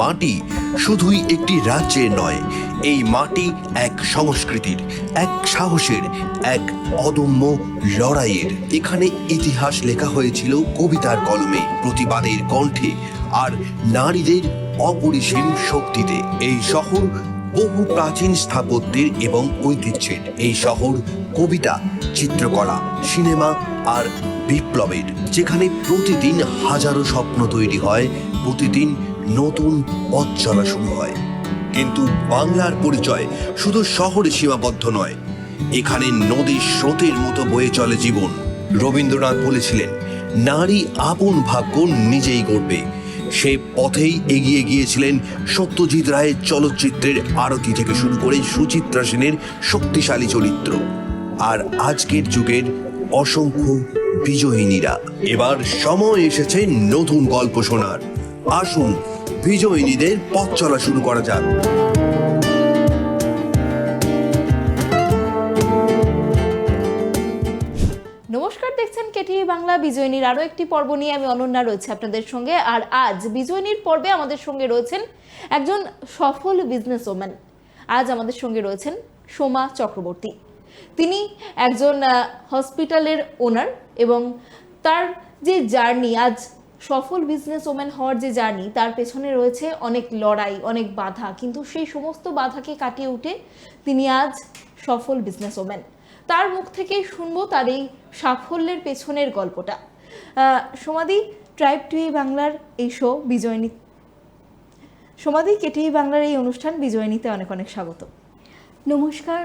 মাটি শুধুই একটি রাজ্যের নয়, এই মাটি এক সংস্কৃতির, এক সাহসের, এক অদম্য লড়াইয়ের। এখানে ইতিহাস লেখা হয়েছিল কবিতার কলমে, প্রতিবাদের কণ্ঠে আর নারীদের অপরিসীম শক্তিতে। এই শহর বহু প্রাচীন স্থাপত্যের এবং ঐতিহ্যের। এই শহর কবিতা, চিত্রকলা, সিনেমা আর বিপ্লবের, যেখানে প্রতিদিন হাজারো স্বপ্ন তৈরি হয়, প্রতিদিন নতুন পথ চলা শুরু হয়। কিন্তু বাংলার পরিচয় শুধু শহরে সীমাবদ্ধ নয়, এখানে নদীর স্রোতের মতো বয়ে চলে জীবন। রবীন্দ্রনাথ বলেছিলেন, নারী আপন ভাগ্য নিজেই গড়বে। সে পথেই এগিয়ে গিয়েছিলেন সত্যজিৎ রায়ের চলচ্চিত্রের আরতি থেকে শুরু করে সুচিত্রা সেনের শক্তিশালী চরিত্র। আর আজকের যুগের অসংখ্য বিজয়িনীরা। এবার সময় এসেছে নতুন গল্প শোনার। আসুন বিজয়িনীদের পথ চলা শুরু করা যাক। নমস্কার, দেখছেন কেটিভি বাংলা, বিজয়নীর আরও একটি পর্ব নিয়ে আমি অনন্যা রয়েছে আপনাদের সঙ্গে। আর আজ বিজয়নীর পর্বে আমাদের সঙ্গে রয়েছেন একজন সফল বিজনেস ওম্যান আজ আমাদের সঙ্গে রয়েছেন সোমা চক্রবর্তী। তিনি একজন হসপিটালের ওনার এবং তার যে জার্নি আজ সফল বিজনেস ওম্যান হওয়ার যে জার্নি তার পেছনে রয়েছে অনেক লড়াই, অনেক বাধা। কিন্তু সেই সমস্ত বাধাকে কাটিয়ে উঠে তিনি আজ সফল বিজনেস ওম্যান তার মুখ থেকেই শুনব তার এই সাফল্যের পেছনের গল্পটা। সমাধি ট্রাইব টু বাংলার এই শো বিজয়নী সমাধি কেটিভি বাংলার এই অনুষ্ঠান, বিজয়নীতে অনেক অনেক স্বাগত। নমস্কার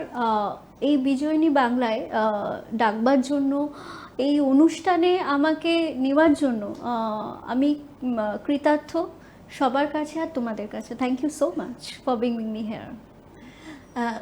এই বিজয়িনী বাংলায় ডাকবার জন্য এই অনুষ্ঠানে আমাকে নেওয়ার জন্য আমি কৃতার্থ সবার কাছে আর তোমাদের কাছে। Thank you so much for being me here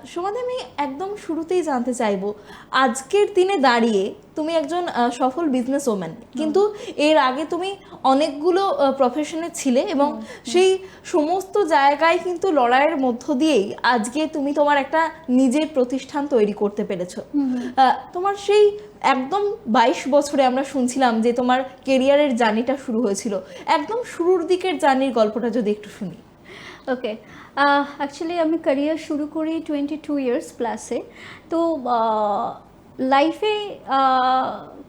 সমাধি আমি একদম শুরুতেই জানতে চাইব আজকের দিনে দাঁড়িয়ে তুমি একজন সফল বিজনেস ওম্যান কিন্তু এর আগে তুমি অনেকগুলো প্রফেশনে ছিলে এবং সেই সমস্ত জায়গায় কিন্তু লড়াইয়ের মধ্য দিয়েই আজকে তুমি তোমার একটা নিজের প্রতিষ্ঠান তৈরি করতে পেরেছ। আহ, তোমার সেই একদম বাইশ বছরে আমরা শুনছিলাম যে তোমার কেরিয়ারের জার্নিটা শুরু হয়েছিল। একদম শুরুর দিকের জার্নির গল্পটা যদি একটু শুনি। ওকে অ্যাকচুয়ালি আমি ক্যারিয়ার শুরু করি টোয়েন্টি টু ইয়ার্স প্লাসে তো লাইফে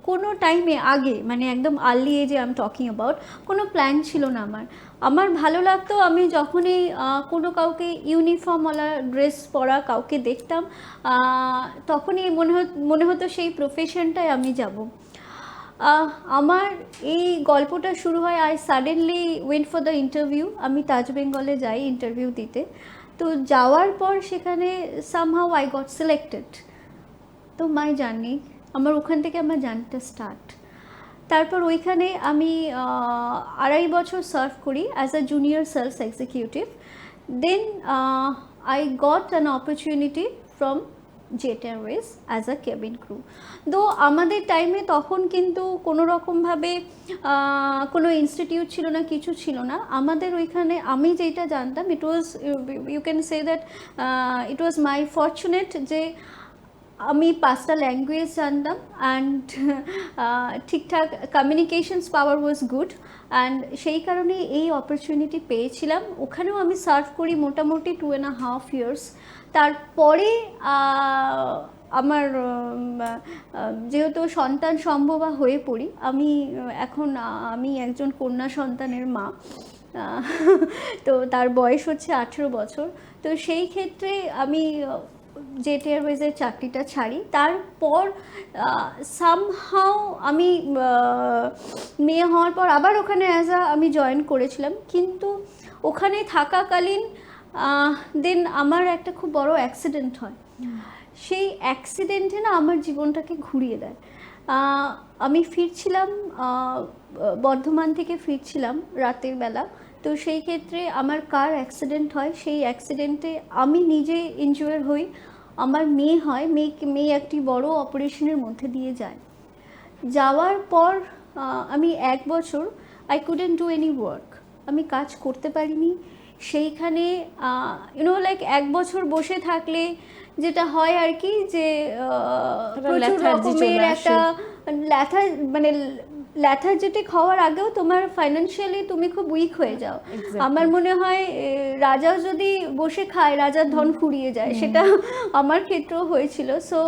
কোনো টাইমে আগে মানে একদম আর্লি এজে আই টকিং অ্যাবাউট কোনো প্ল্যান ছিল না আমার। আমার ভালো লাগতো আমি যখনই কোনো কাউকে ইউনিফর্মওয়ালা ড্রেস পরা কাউকে দেখতাম তখনই মনে হত মনে হতো সেই প্রফেশনটায় আমি যাব। আমার এই গল্পটা শুরু হয় I suddenly went for the interview আমি তাজ বেঙ্গলে যাই ইন্টারভিউ দিতে। তো যাওয়ার পর সেখানে সামহাউ আই গট সিলেক্টেড তো মাই জার্নি আমার ওখান থেকে আমার জার্নিটা স্টার্ট তারপর ওইখানে আমি আড়াই বছর সার্ভ করি as a junior sales executive then I got an opportunity from Jet Airways as a cabin crew though আমাদের টাইমে তখন কিন্তু কোনো রকমভাবে কোনো ইনস্টিটিউট ছিল না, কিছু ছিল না। আমাদের ওইখানে আমি যেটা জানতাম it was you can say that it was my fortunate যে আমি পাঁচটা ল্যাঙ্গুয়েজ জানতাম অ্যান্ড ঠিকঠাক communications power was good and সেই কারণে এই অপরচুনিটি পেয়েছিলাম। ওখানেও আমি সার্ভ করি মোটামুটি টু অ্যান্ড হাফ ইয়ার্স তারপরে আমার যেহেতু সন্তান সম্ভবা হয়ে পড়ি, আমি এখন আমি একজন কন্যা সন্তানের মা তো তার বয়স হচ্ছে আঠেরো বছর। তো সেই ক্ষেত্রে আমি জেট এয়ারওয়েজের চাকরিটা ছাড়ি। তারপর সামহাও আমি মেয়ে হওয়ার পর আবার ওখানে অ্যাজ আ আমি জয়েন করেছিলাম। কিন্তু ওখানে থাকাকালীন দেন আমার একটা খুব বড় অ্যাক্সিডেন্ট হয়। সেই অ্যাক্সিডেন্টে না আমার জীবনটাকে ঘুরিয়ে দেয়। আমি ফিরছিলাম বর্ধমান থেকে ফিরছিলাম রাতের বেলা। তো সেই ক্ষেত্রে আমার কার অ্যাক্সিডেন্ট হয়, সেই অ্যাক্সিডেন্টে আমি নিজে ইনজুয়ার হই। আমার মেয়ে হয় মেয়ে মেয়ে একটি বড় অপারেশনের মধ্যে দিয়ে যায়। যাওয়ার পর আমি এক বছর I couldn't do any work আমি কাজ করতে পারিনি সেইখানে ইউনো লাইক এক বছর বসে থাকলে যেটা হয় আর কি যে প্রচুর রকমের একটা ল্যাথা মানে ল্যাথার্জেটিক হওয়ার আগেও তোমার ফাইন্যান্সিয়ালি তুমি খুব উইক হয়ে যাও। আমার মনে হয় রাজাও যদি বসে খায় রাজার ধন ফুরিয়ে যায় সেটা আমার ক্ষেত্রেও হয়েছিল। সো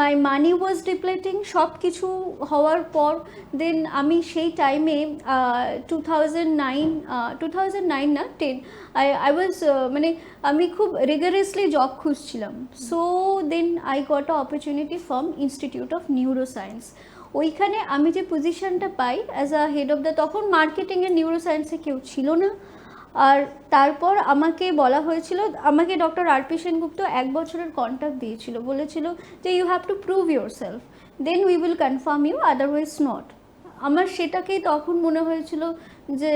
মাই মানি ওয়াজ ডিপ্লেটিং সব কিছু হওয়ার পর দেন আমি সেই টাইমে two thousand nine two thousand nine না টেন আই আই ওয়াজ মানে আমি খুব রিগারাসলি জব খুঁজছিলাম। So then I got opportunity from institute of neuro science ওইখানে আমি যে পজিশনটা পাই as a head of the তখন মার্কেটিংয়ে নিউরো সায়েন্সে কেউ ছিল না। আর তারপর আমাকে বলা হয়েছিল, আমাকে ডক্টর আর পি সেনগুপ্ত এক বছরের কন্ট্যাক্ট দিয়েছিল, বলেছিল যে you have to prove yourself then we will confirm you otherwise not আমার সেটাকেই তখন মনে হয়েছিল যে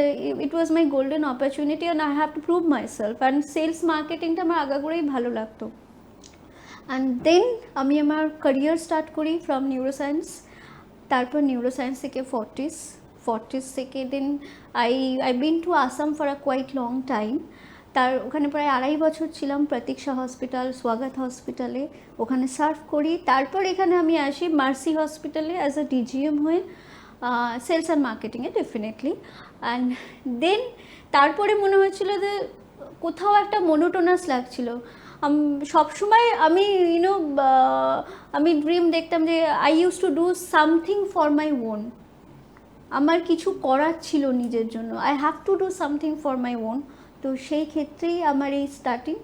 it was my golden opportunity and I have to prove myself and sales মার্কেটিংটা আমার আগাগোড়াই ভালো লাগতো। অ্যান্ড দেন আমি আমার ক্যারিয়ার স্টার্ট করি ফ্রম নিউরোসায়েন্স তারপর নিউরোসায়েন্স থেকে ফর্টিস ফর্টিস থেকে then I I been to Assam for a quite long time তার ওখানে প্রায় আড়াই বছর ছিলাম প্রতীক্ষা হসপিটাল স্বাগত হসপিটালে ওখানে সার্ভ করি। তারপর এখানে আমি আসি মার্সি হসপিটালে অ্যাজ আ ডিজিএম হয়ে। সেলস অ্যান্ড মার্কেটিংয়ে ডেফিনেটলি অ্যান্ড দেন তারপরে মনে হয়েছিল যে কোথাও একটা মনোটোনাস লাগছিল। সবসময় আমি ইউনো আমি ড্রিম দেখতাম যে I use to do something for my own আমার কিছু করার ছিল নিজের জন্য। I have to do something for my own তো সেই ক্ষেত্রেই আমার এই স্টার্টিং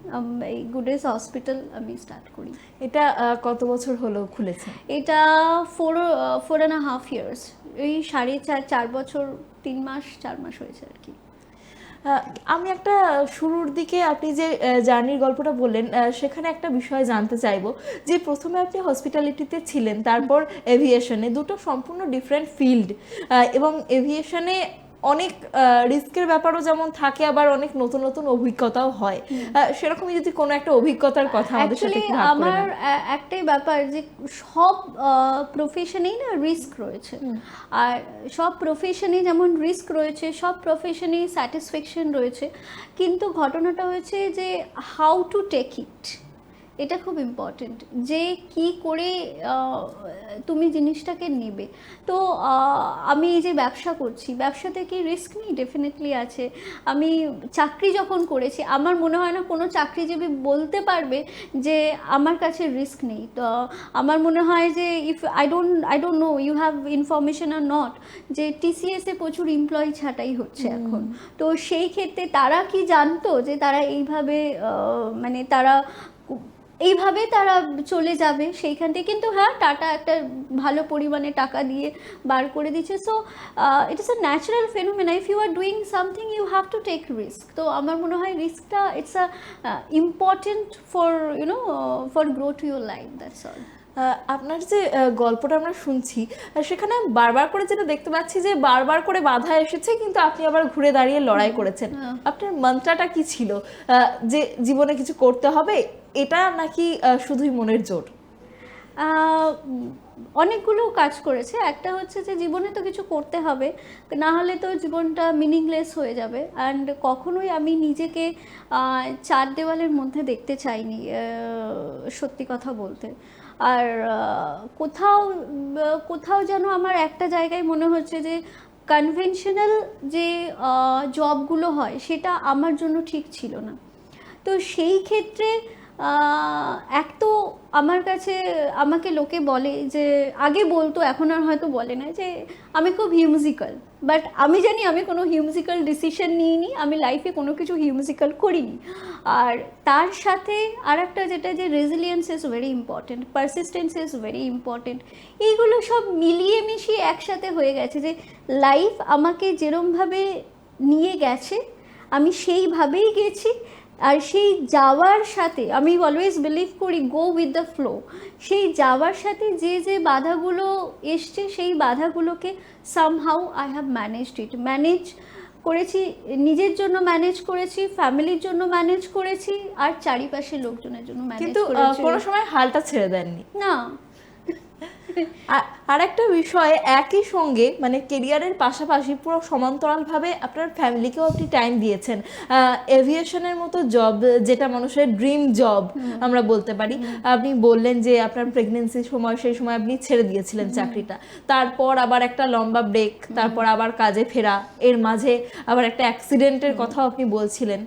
এই গুডেস হসপিটাল আমি স্টার্ট করি। এটা কত বছর হলো খুলেছে? এটা four four and half years এই সাড়ে চার চার বছর তিন মাস চার মাস হয়েছে আর কি। আমি একটা শুরুর দিকে আপনি যে জার্নির গল্পটা বললেন সেখানে একটা বিষয় জানতে চাইব। যে প্রথমে আপনি হসপিটালিটিতে ছিলেন, তারপর এভিয়েশনে দুটো সম্পূর্ণ ডিফারেন্ট ফিল্ড এবং এভিয়েশনে অনেক রিস্কের ব্যাপারও যেমন থাকে আবার অনেক নতুন নতুন অভিজ্ঞতাও হয়। সেরকমই যদি কোনো একটা অভিজ্ঞতার কথা আমাদের সাথে আমার একটাই ব্যাপার যে সব প্রফেশনেই না রিস্ক রয়েছে। আর সব প্রফেশনে যেমন রিস্ক রয়েছে সব প্রফেশনেই স্যাটিসফ্যাকশন রয়েছে। কিন্তু ঘটনাটা হয়েছে যে হাউ টু টেক ইট এটা খুব ইম্পর্টেন্ট যে কি করে তুমি জিনিসটাকে নেবে। তো আমি এই যে ব্যবসা করছি ব্যবসাতে কি রিস্ক নেই? ডেফিনেটলি আছে। আমি চাকরি যখন করেছি আমার মনে হয় না কোনো চাকরিজীবী বলতে পারবে যে আমার কাছে রিস্ক নেই। তো আমার মনে হয় যে if I don't I don't know you have information R not যে টিসিএসে প্রচুর এমপ্লয়ি ছাঁটাই হচ্ছে এখন। তো সেই ক্ষেত্রে তারা কি জানতো যে তারা এইভাবে মানে তারা এইভাবে তারা চলে যাবে সেইখান থেকে। কিন্তু হ্যাঁ টাটা একটা ভালো পরিমাণে টাকা দিয়ে বার করে দিচ্ছে। So it is a natural phenomena if you are doing something you have to take risk তো আমার মনে হয় রিস্কটা it's a important for you know for grow to your life that's all আপনার যে গল্পটা আমরা শুনছি সেখানে বারবার করে যেটা দেখতে পাচ্ছি যে বারবার করে বাধা এসেছে কিন্তু আপনি আবার ঘুরে দাঁড়িয়ে লড়াই করেছেন। হ্যাঁ। আপনার মন্ত্রটা কি ছিল? যে জীবনে কিছু করতে হবে এটা নাকি শুধুই মনের জোর? অনেকগুলো কাজ করেছে। একটা হচ্ছে যে জীবনে তো কিছু করতে হবে, না হলে তো জীবনটা মিনিংলেস হয়ে যাবে। অ্যান্ড কখনোই আমি নিজেকে চার দেওয়ালের মধ্যে দেখতে চাইনি সত্যি কথা বলতে। আর কোথাও কোথাও যেন আমার একটা জায়গায় মনে হচ্ছে যে কনভেনশনাল যে জবগুলো হয়, সেটা আমার জন্য ঠিক ছিল না। তো সেই ক্ষেত্রে এক তো আমার কাছে, আমাকে লোকে বলে যে, আগে বলতো, এখন আর হয়তো বলে না যে, আমি খুব হিউমজিক্যাল বাট আমি জানি আমি কোনো হিউমজিক্যাল ডিসিশন নিইনি, আমি লাইফে কোনো কিছু হিউমজিক্যাল করিনি। আর তার সাথে আর একটা যেটা যে resilience is very important persistence is very important এইগুলো সব মিলিয়ে মিশিয়ে একসাথে হয়ে গেছে যে লাইফ আমাকে যেরমভাবে নিয়ে গেছে, আমি সেইভাবেই গেছি আর সেই যাওয়ার সাথে আমি অলওয়েজ বিলিভ করি গো উইথ দ্য ফ্লো সেই যাওয়ার সাথে যে যে বাধাগুলো এসছে সেই বাধাগুলোকে somehow I have managed it manage করেছি নিজের জন্য ম্যানেজ করেছি ফ্যামিলির জন্য ম্যানেজ করেছি আর চারিপাশের লোকজনের জন্য ম্যানেজ কিন্তু কোনো সময় হালটা ছেড়ে দেননি। না। আর একটা বিষয় একই সঙ্গে মানে কেরিয়ারের পাশাপাশি পুরো সমান্তরালভাবে আপনার ফ্যামিলিকেও আপনি টাইম দিয়েছেন। এভিয়েশনের মতো জব যেটা মানুষের ড্রিম জব আমরা বলতে পারি। আপনি বললেন যে আপনার প্রেগনেন্সির সময় সেই সময় আপনি ছেড়ে দিয়েছিলেন চাকরিটা। তারপর আবার একটা লম্বা ব্রেক তারপর আবার কাজে ফেরা। এর মাঝে আবার একটা অ্যাক্সিডেন্টের কথাও আপনি বলছিলেন।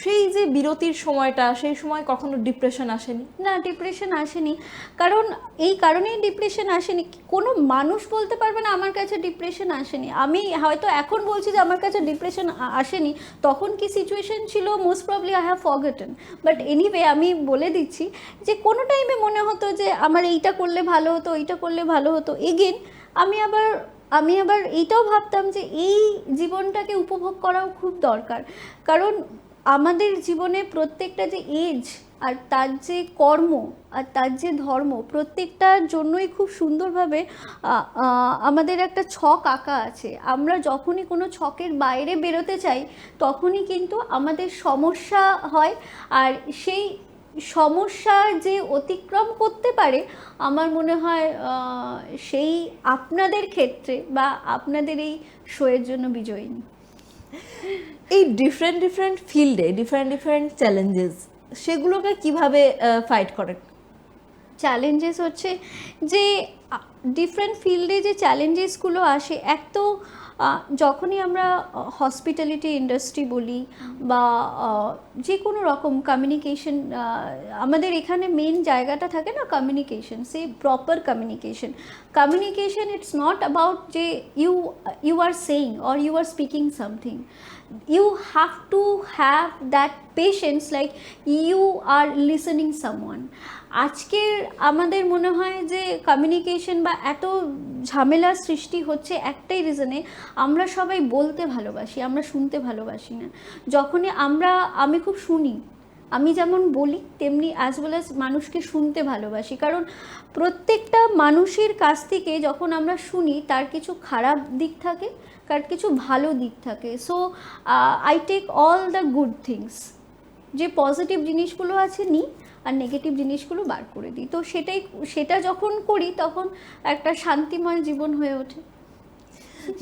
সেই যে বিরতির সময়টা সেই সময় কখনো ডিপ্রেশন আসেনি? না ডিপ্রেশন আসেনি। কারণ এই কারণেই ডিপ্রেশন আসেনি। কোনো মানুষ বলতে পারবে না আমার কাছে ডিপ্রেশন আসেনি। আমি হয়তো এখন বলছি যে আমার কাছে ডিপ্রেশন আসেনি, তখন কি সিচুয়েশন ছিল? Most probably I have forgotten but anyway আমি বলে দিচ্ছি যে কোনো টাইমে মনে হতো যে আমার এইটা করলে ভালো হতো এইটা করলে ভালো হতো। এগেন আমি আবার আমি আবার এইটাও ভাবতাম যে এই জীবনটাকে উপভোগ করাও খুব দরকার। কারণ আমাদের জীবনে প্রত্যেকটা যে এজ আর তার যে কর্ম আর তার যে ধর্ম প্রত্যেকটার জন্যই খুব সুন্দরভাবে আমাদের একটা ছক আঁকা আছে। আমরা যখনই কোনো ছকের বাইরে বেরোতে চাই, তখনই কিন্তু আমাদের সমস্যা হয়। আর সেই সমস্যা যে অতিক্রম করতে পারে, আমার মনে হয় সেই আপনাদের ক্ষেত্রে বা আপনাদের এই শোয়ের জন্য বিজয়িনী এই ডিফারেন্ট ডিফারেন্ট ফিল্ডে ডিফারেন্ট ডিফারেন্ট চ্যালেঞ্জেস সেগুলোকে কীভাবে ফাইট করেন? চ্যালেঞ্জেস হচ্ছে যে ডিফারেন্ট ফিল্ডে যে চ্যালেঞ্জেসগুলো আসে, এক তো যখনই আমরা হসপিটালিটি ইন্ডাস্ট্রি বলি বা যে কোনো রকম কমিউনিকেশন আমাদের এখানে মেন জায়গাটা থাকে না communication say proper communication communication it's not about যে you you are saying or you are speaking something you have to have that patience, like you are listening someone. আজকের আমাদের মনে হয় যে কমিউনিকেশন বা এত ঝামেলার সৃষ্টি হচ্ছে একটাই রিজনে আমরা সবাই বলতে ভালোবাসি, আমরা শুনতে ভালোবাসি না। যখনই আমরা, আমি খুব শুনি, আমি যেমন বলি, তেমনি অ্যাজ ওয়েল অ্যাজ মানুষকে শুনতে ভালোবাসি। কারণ প্রত্যেকটা মানুষের কাছ থেকে যখন আমরা শুনি, তার কিছু খারাপ দিক থাকে তার কিছু ভালো দিক থাকে। So I take all the good things যে পজিটিভ জিনিসগুলো আছে নিই আর নেগেটিভ জিনিসগুলো বার করে দিই। তো সেটাই, সেটা যখন করি, তখন একটা শান্তিময় জীবন হয়ে ওঠে।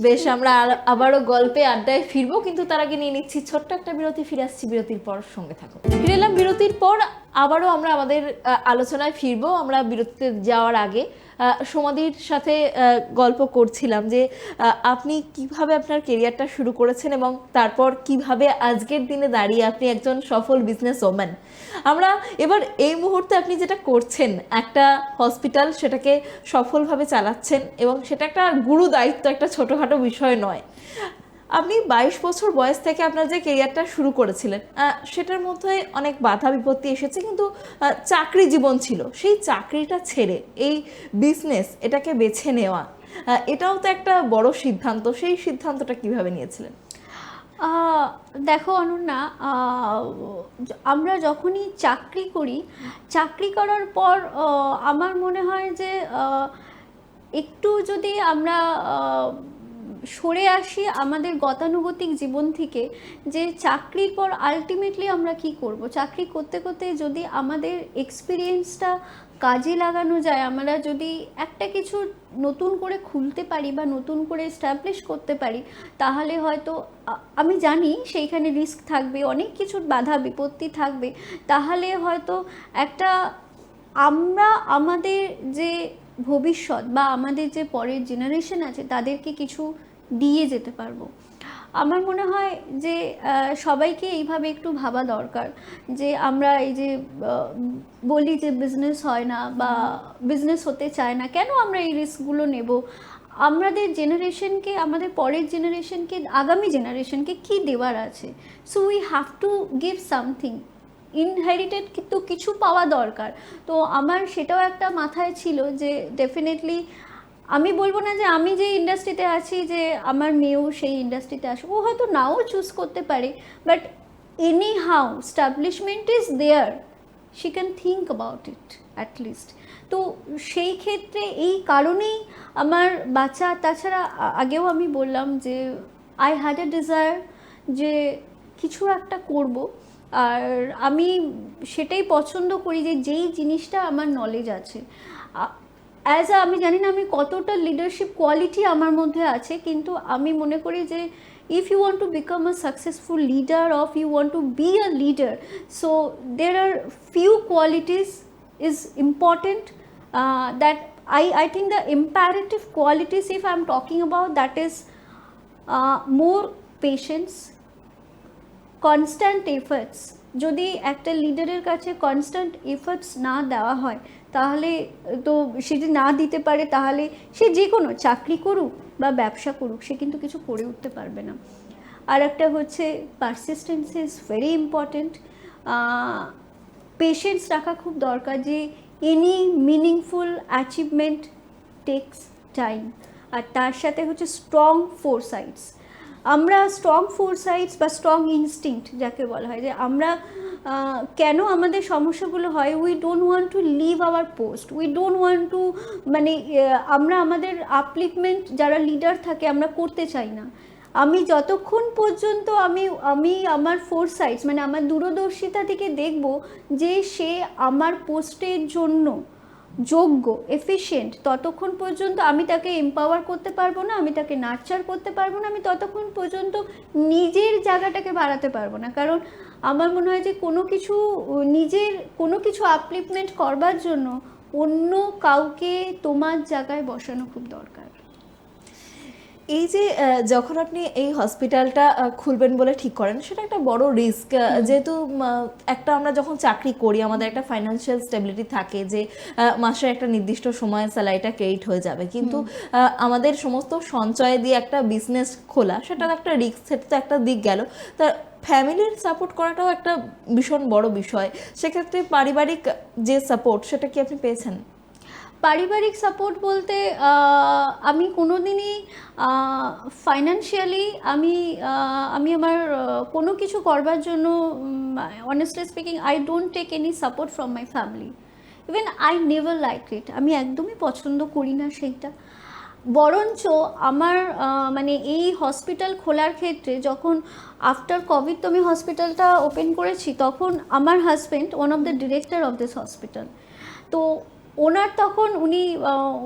বেশ, আমরা আবারও গল্পে, আড্ডায় ফিরবো, কিন্তু তার আগে নিয়ে নিচ্ছি ছোট্ট একটা বিরতি। ফিরে আসছি বিরতির পর সঙ্গে থাকো ফিরে এলাম বিরতির পর আবারও আমরা আমাদের আলোচনায় ফিরবো। আমরা বিরতিতে যাওয়ার আগে সমাধির সাথে গল্প করছিলাম যে আপনি কীভাবে আপনার কেরিয়ারটা শুরু করেছেন এবং তারপর কীভাবে আজকের দিনে দাঁড়িয়ে আপনি একজন সফল বিজনেস ওম্যান আমরা এবার এই মুহূর্তে আপনি যেটা করছেন, একটা হসপিটাল সেটাকে সফলভাবে চালাচ্ছেন এবং সেটা একটা গুরু দায়িত্ব একটা ছোটোখাটো বিষয় নয়। আপনি বাইশ বছর বয়স থেকে আপনার যে কেরিয়ারটা শুরু করেছিলেন সেটার মধ্যে অনেক বাধা বিপত্তি এসেছে, কিন্তু চাকরি জীবন ছিল। সেই চাকরিটা ছেড়ে এই বিজনেস এটাকে বেছে নেওয়া এটাও তো একটা বড় সিদ্ধান্ত। সেই সিদ্ধান্তটা কীভাবে নিয়েছিলেন? দেখো অনন্যা আমরা যখনই চাকরি করি, চাকরি করার পর আমার মনে হয় যে একটু যদি আমরা সরে আসি আমাদের গতানুগতিক জীবন থেকে যে চাকরির পর আলটিমেটলি আমরা কি করব? চাকরি করতে করতে যদি আমাদের এক্সপিরিয়েন্সটা কাজে লাগানো যায়, আমরা যদি একটা কিছু নতুন করে খুলতে পারি বা নতুন করে এস্টাবলিশ করতে পারি, তাহলে হয়তো আমি জানি সেইখানে রিস্ক থাকবে, অনেক কিছু বাধা বিপত্তি থাকবে। তাহলে হয়তো একটা আমরা আমাদের যে ভবিষ্যৎ বা আমাদের যে পরের জেনারেশন আছে, তাদেরকে কিছু দিয়ে যেতে পারব। আমার মনে হয় যে সবাইকে এইভাবে একটু ভাবা দরকার যে, আমরা এই যে বলি যে বিজনেস হয় না বা বিজনেস হতে চায় না, কেন আমরা এই রিস্কগুলো নেব? আমাদের জেনারেশনকে আমাদের পরের জেনারেশনকে আগামী জেনারেশনকে কি দেওয়ার আছে? So we have to give something inherited কিন্তু কিছু পাওয়া দরকার। তো আমার সেটাও একটা মাথায় ছিল যে ডেফিনেটলি আমি বলব না যে আমি যে ইন্ডাস্ট্রিতে আছি, যে আমার মেয়েও সেই ইন্ডাস্ট্রিতে আসে ও হয়তো নাও চুজ করতে পারে but anyhow establishment is there she can think about it at least তো সেই ক্ষেত্রে এই কারণেই আমার বাচ্চা, তাছাড়া আগেও আমি বললাম যে আই হ্যাড এ ডিজায়ার যে কিছু একটা করব, আর আমি সেটাই পছন্দ করি যে যেই জিনিসটা আমার নলেজ আছে। অ্যাজ আ আমি জানি না আমি কতটা লিডারশিপ কোয়ালিটি আমার মধ্যে আছে কিন্তু আমি মনে করি যে if you want to become a successful leader of you want to be a leader so there are few qualities important uh, that I, I think the imperative qualities if i'm talking about that is uh, more patience constant efforts যদি একটা লিডারের কাছে constant efforts না দেওয়া হয় তাহলে তো সে যদি না দিতে পারে তাহলে সে যে কোনো চাকরি করুক বা ব্যবসা করুক, সে কিন্তু কিছু করে উঠতে পারবে না। আর একটা হচ্ছে persistence is very important patience রাখা খুব দরকার যে any meaningful achievement takes time আর তার সাথে হচ্ছে স্ট্রং ফোর ফোরসাইটস আমরা স্ট্রং ফোরসাইটস বা স্ট্রং ইনস্টিংক্ট যাকে বলা হয়, যে আমরা কেন আমাদের সমস্যাগুলো হয়? We don't want to leave our post we don't want to মানে আমরা আমাদের আপলিফমেন্ট যারা লিডার থাকে, আমরা করতে চাই না। আমি যতক্ষণ পর্যন্ত আমি আমি আমার ফোর সাইডস মানে আমার দূরদর্শিতা থেকে দেখব যে সে আমার পোস্টের জন্য যোগ্য এফিসিয়েন্ট ততক্ষণ পর্যন্ত আমি তাকে এম্পাওয়ার করতে পারব না, আমি তাকে নার্চার করতে পারব না, আমি ততক্ষণ পর্যন্ত নিজের জায়গাটাকে বাড়াতে পারব না। কারণ আমার মনে হয় যে কোনো কিছু, নিজের কোনো কিছু আপলিপমেন্ট করবার জন্য অন্য কাউকে তোমার জায়গায় বসানো খুব দরকার। এই যে যখন আপনি এই হসপিটালটা খুলবেন বলে ঠিক করেন সেটা একটা বড় রিস্ক যেহেতু একটা আমরা যখন চাকরি করি আমাদের একটা ফাইন্যান্সিয়াল স্টেবিলিটি থাকে যে মাসে একটা নির্দিষ্ট সময়ে স্যালারিটা ক্রেডিট হয়ে যাবে। কিন্তু আমাদের সমস্ত সঞ্চয় দিয়ে একটা বিজনেস খোলা সেটার একটা রিস্ক সেটা তো একটা দিক গেল। তা ফ্যামিলির সাপোর্ট করাটাও একটা ভীষণ বড় বিষয়। সেক্ষেত্রে পারিবারিক যে সাপোর্ট সেটা কি আপনি পেয়েছেন? পারিবারিক সাপোর্ট বলতে আমি কোনো দিনই ফাইন্যান্সিয়ালি আমি আমি আমার কোনো কিছু করবার জন্য honestly speaking I don't take any support from my family even I never like it আমি একদমই পছন্দ করি না সেইটা। বরঞ্চ আমার মানে এই হসপিটাল খোলার ক্ষেত্রে যখন আফটার কোভিড তো আমি হসপিটালটা ওপেন করেছি, তখন আমার husband one of the director of this hospital তো ওনার তখন উনি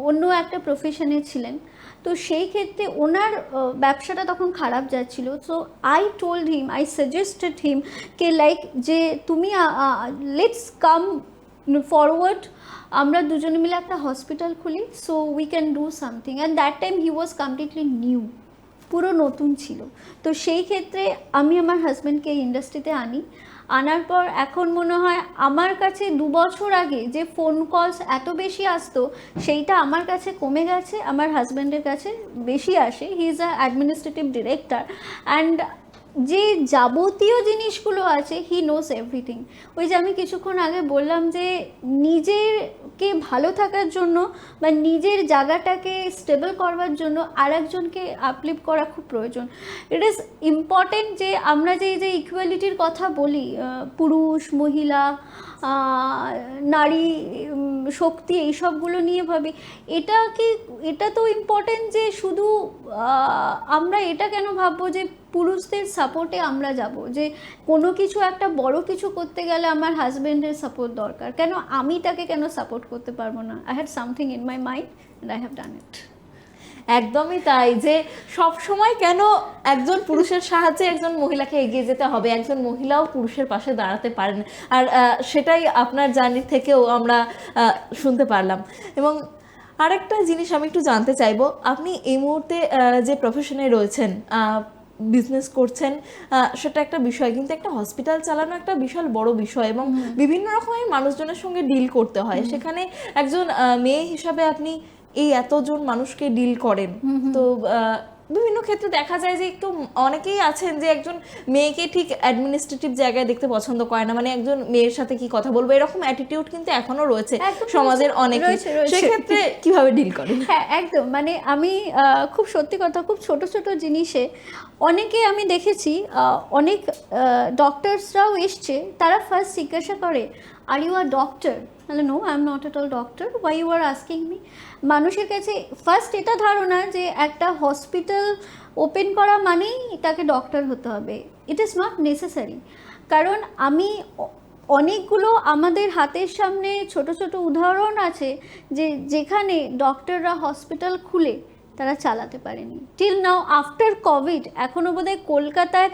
অন্য একটা প্রফেশনে ছিলেন। তো সেই ক্ষেত্রে ওনার ব্যবসাটা তখন খারাপ যাচ্ছিল। So I told him I suggested him K like যে তুমি লেটস কাম ফরওয়ার্ড আমরা দুজনে মিলে একটা হসপিটাল খুলি so we can do something and that time he was completely new পুরো নতুন ছিল। তো সেই ক্ষেত্রে আমি আমার হাজব্যান্ডকে ইন্ডাস্ট্রিতে আনি। আনার পর এখন মনে হয় আমার কাছে দু বছর আগে যে ফোন কলস এত বেশি আসতো, সেইটা আমার কাছে কমে গেছে, আমার হাজব্যান্ডের কাছে বেশি আসে। He is a administrative director and যে যাবতীয় জিনিসগুলো আছে হি নোস এভরিথিং ওই যে আমি কিছুক্ষণ আগে বললাম যে নিজেরকে ভালো থাকার জন্য বা নিজের জায়গাটাকে স্টেবল করবার জন্য আর একজনকে আপলিভ করা খুব প্রয়োজন। ইট ইজ ইম্পর্টেন্ট যে আমরা যে যে ইকুয়ালিটির কথা বলি পুরুষ, মহিলা নারী শক্তি এইসবগুলো নিয়ে ভাবি। এটা কি, এটা তো ইম্পর্টেন্ট যে শুধু আমরা এটা কেন ভাববো যে পুরুষদের সাপোর্টে আমরা যাব? যে কোনো কিছু, একটা বড় কিছু করতে গেলে আমার হাজব্যান্ডের সাপোর্ট দরকার। কেন আমি তাকে কেন সাপোর্ট করতে পারব না? I had something in my mind and I have done it একদমই তাই যে সব সময় কেন একজন পুরুষের সাহায্যে একজন মহিলাকে এগিয়ে যেতে হবে? একজন মহিলাও পুরুষের পাশে দাঁড়াতে পারেন। আর সেটাই আপনার জার্নি থেকেও আমরা শুনতে পারলাম। এবং আরেকটা জিনিস আমি একটু জানতে চাইব আপনি এই মুহূর্তে যে প্রফেশনে রয়েছেন বিজনেস করছেন সেটা একটা বিষয়। কিন্তু একটা হসপিটাল চালানো একটা বিশাল বড় বিষয় এবং বিভিন্ন রকমের মানুষজনের সঙ্গে ডিল করতে হয়। সেখানে একজন মেয়ে হিসাবে আপনি এই এতজন মানুষকে ডিল করেন। তো বিভিন্ন ক্ষেত্রে দেখা যায় যে একটু অনেকেই আছেন যে একজন মেয়েকে ঠিক অ্যাডমিনিস্ট্রেটিভ জায়গায় দেখতে পছন্দ করে না। মানে একজন মেয়ের সাথে কি কথা বলব? এরকম অ্যাটিটিউড কিন্তু এখনও রয়েছে সমাজের অনেক। সেক্ষেত্রে কীভাবে ডিল করে হ্যাঁ একদম। মানে আমি খুব সত্যি কথা খুব ছোট ছোট জিনিসে অনেকে আমি দেখেছি অনেক ডক্টরসরাও এসছে তারা ফার্স্ট জিজ্ঞাসা করে আর ইউ আর ডক্টর তাহলে no I am not at all doctor why you are asking me মানুষের কাছে ফার্স্ট এটা ধারণা যে একটা হসপিটাল ওপেন করা মানেই তাকে ডক্টর হতে হবে। ইট ইজ নট নেসেসারি কারণ আমি অনেকগুলো আমাদের হাতের সামনে ছোট ছোট উদাহরণ আছে যে যেখানে ডক্টররা হসপিটাল খুলে। তারা চালাতে পারেনি। টিল নাও আফটার কোভিড এখনও বোধহয় কলকাতায়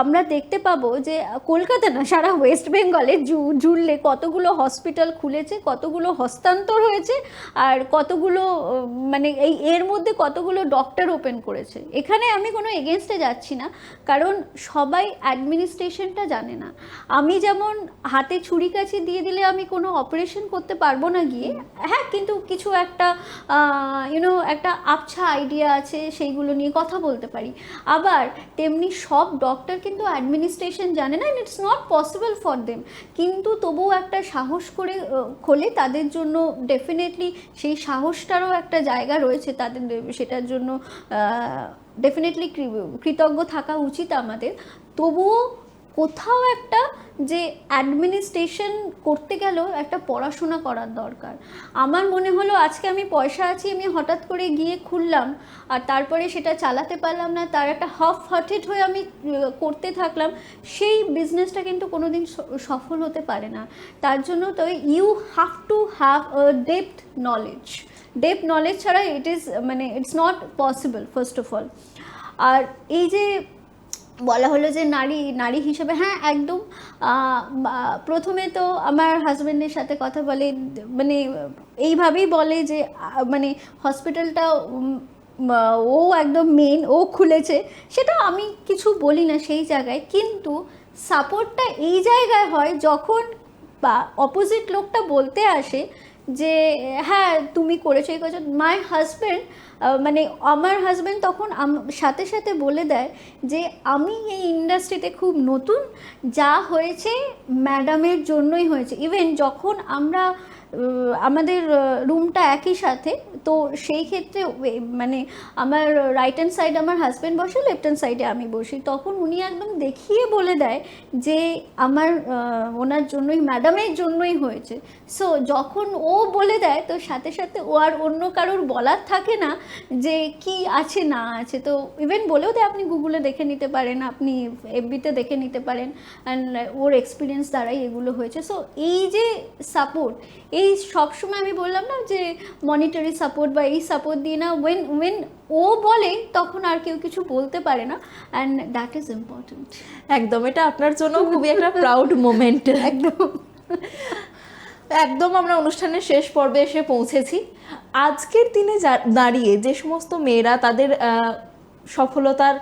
আমরা দেখতে পাবো যে, কলকাতা না, সারা ওয়েস্ট বেঙ্গলে জুড়লে কতগুলো হসপিটাল খুলেছে, কতগুলো হস্তান্তর হয়েছে, আর কতগুলো মানে এই, এর মধ্যে কতগুলো ডক্টর ওপেন করেছে। এখানে আমি কোনো এগেনস্টে যাচ্ছি না, কারণ সবাই অ্যাডমিনিস্ট্রেশনটা জানে না। আমি যেমন হাতে ছুরি কাছি দিয়ে দিলে আমি কোনো অপারেশন করতে পারব না গিয়ে হ্যাঁ কিন্তু কিছু একটা ইউনো একটা আবছা আইডিয়া আছে, সেইগুলো নিয়ে কথা বলতে পারি। আবার তেমনি সব ডক্টর কিন্তু অ্যাডমিনিস্ট্রেশন জানে না it's not possible for them কিন্তু তবুও একটা সাহস করে খোলে তাদের জন্য ডেফিনেটলি সেই সাহসটারও একটা জায়গা রয়েছে তাদের সেটার জন্য ডেফিনেটলি কৃতজ্ঞ থাকা উচিত আমাদের। তবুও কোথাও একটা যে অ্যাডমিনিস্ট্রেশন করতে গেলেও একটা পড়াশোনা করার দরকার। আমার মনে হলো আজকে আমি পয়সা আছি, আমি হঠাৎ করে গিয়ে খুললাম আর তারপরে সেটা চালাতে পারলাম না, তার একটা হাফ হার্টেড হয়ে আমি করতে থাকলাম, সেই বিজনেসটা কিন্তু কোনোদিন স- সফল হতে পারে না। তার জন্য তো you have to have depth knowledge depth knowledge ছাড়া ইট ইজ মানে it's not possible first of all আর এই যে বলা হলো যে নারী নারী হিসেবে হ্যাঁ একদম প্রথমে তো আমার হাজব্যান্ডের সাথে কথা বলে মানে এইভাবেই বলে যে মানে হসপিটালটা ও একদম মেন ও খুলেছে, সেটা আমি কিছু বলি না সেই জায়গায়, কিন্তু সাপোর্টটা এই জায়গায় হয় যখন, বা অপোজিট লোকটা বলতে আসে যে হ্যাঁ তুমি করেছ এই করেছ মাই হাজব্যান্ড মানে আমার হাজব্যান্ড তখন সাথে সাথে বলে দেয় যে, আমি এই ইন্ডাস্ট্রিতে খুব নতুন, যা হয়েছে ম্যাডামের জন্যই হয়েছে। ইভেন যখন আমরা আমাদের রুমটা একই সাথে। তো সেই ক্ষেত্রে মানে আমার রাইট হ্যান্ড সাইড আমার হাজব্যান্ড বসে লেফট হ্যান্ড সাইডে আমি বসি। তখন উনি একদম দেখিয়ে বলে দেয় যে আমার ওনার জন্যই ম্যাডামের জন্যই হয়েছে। সো যখন ও বলে দেয়, তো সাথে সাথে ও আর অন্য কারোর বলার থাকে না যে কি আছে, না আছে। তো ইভেন বলেও দেয়, আপনি গুগলে দেখে নিতে পারেন, আপনি এফবিতে দেখে নিতে পারেন। অ্যান্ড ওর এক্সপিরিয়েন্স দ্বারাই এগুলো হয়েছে। সো এই যে সাপোর্ট এই সবসময় আমি বললাম না যে মনিটারি সাপোর্ট বা এই সাপোর্ট দিয়ে না ওয়েন ওয়েন ও বলে তখন আর কেউ কিছু বলতে পারে না অ্যান্ড দ্যাট ইজ ইম্পর্টেন্ট একদম এটা আপনার জন্য খুবই একটা প্রাউড মোমেন্ট একদম। একদম আমরা অনুষ্ঠানের শেষ পর্বে এসে পৌঁছেছি। আজকের দিনে দাঁড়িয়ে যে সমস্ত মেয়েরা তাদের সফলতার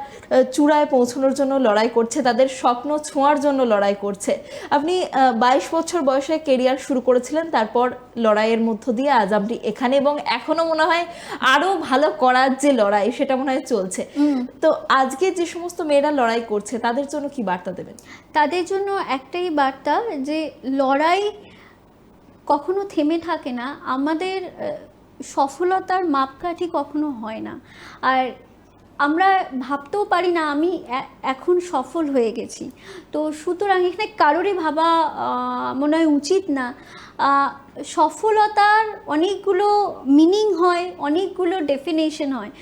চূড়ায় পৌঁছানোর জন্য লড়াই করছে তাদের স্বপ্ন ছোঁয়ার জন্য লড়াই করছে। আপনি বাইশ বছর বয়সে কেরিয়ার শুরু করেছিলেন তারপর লড়াইয়ের মধ্য দিয়ে আজ আপনি এখানে এবং এখনও মনে হয় আরও ভালো করার যে লড়াই সেটা মনে হয় চলছে। তো আজকে যে সমস্ত মেয়েরা লড়াই করছে তাদের জন্য কি বার্তা দেবেন? তাদের জন্য একটাই বার্তা যে লড়াই কখনো থেমে থাকে না। আমাদের সফলতার মাপকাঠি কখনো হয় না। আর আমরা ভাবতেও পারি না আমি এখন সফল হয়ে গেছি। তো সুতরাং এখানে কারোরই ভাবা মনে হয় উচিত না। সফলতার অনেকগুলো মিনিং হয়, অনেকগুলো ডেফিনেশন হয়।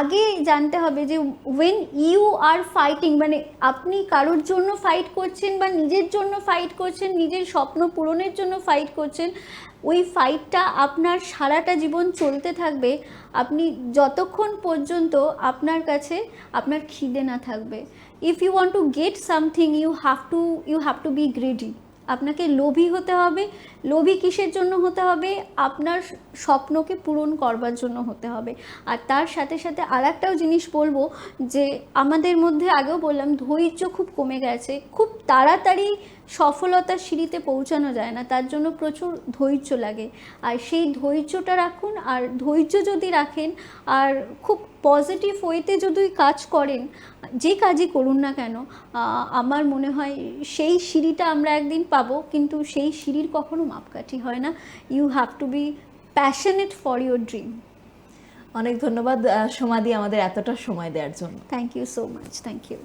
আগে জানতে হবে যে ওয়েন ইউ আর ফাইটিং মানে আপনি কারোর জন্য ফাইট করছেন বা নিজের জন্য ফাইট করছেন, নিজের স্বপ্ন পূরণের জন্য ফাইট করছেন, ওই ফাইটটা আপনার সারাটা জীবন চলতে থাকবে। আপনি যতক্ষণ পর্যন্ত আপনার কাছে আপনার খিদে না থাকবে। If you want to get something you have to you have to be greedy আপনাকে লোভী হতে হবে লোভী কিসের জন্য হতে হবে? আপনার স্বপ্নকে পূরণ করবার জন্য হতে হবে। আর তার সাথে সাথে আর একটাও জিনিস বলব যে, আমাদের মধ্যে আগেও বললাম, ধৈর্য খুব কমে গেছে। খুব তাড়াতাড়ি সফলতার সিঁড়িতে পৌঁছানো যায় না। তার জন্য প্রচুর ধৈর্য লাগে। আর সেই ধৈর্যটা রাখুন, আর ধৈর্য যদি রাখেন, আর খুব পজিটিভ ওয়েতে যদি কাজ করেন, যে কাজই করুন না কেন আমার মনে হয় সেই সিঁড়িটা আমরা একদিন পাবো। কিন্তু সেই সিঁড়ির কখনো মাপকাঠি হয় না। You have to be passionate for your dream অনেক ধন্যবাদ সমাধি আমাদের এতটা সময় দেওয়ার জন্য। Thank you so much thank you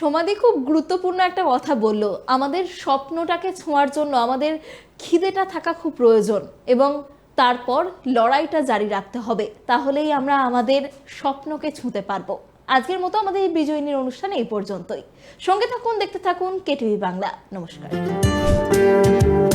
Samadhi খুব গুরুত্বপূর্ণ একটা কথা বলল। আমাদের স্বপ্নটাকে ছোঁয়ার জন্য আমাদের খিদেটা থাকা খুব প্রয়োজন এবং তারপর লড়াইটা জারি রাখতে হবে। তাহলেই আমরা আমাদের স্বপ্নকে ছুঁতে পারব। আজকের মতো আমাদের এই বিজয়িনীর অনুষ্ঠান এই পর্যন্তই। সঙ্গে থাকুন দেখতে থাকুন কেটিভি বাংলা। নমস্কার। Música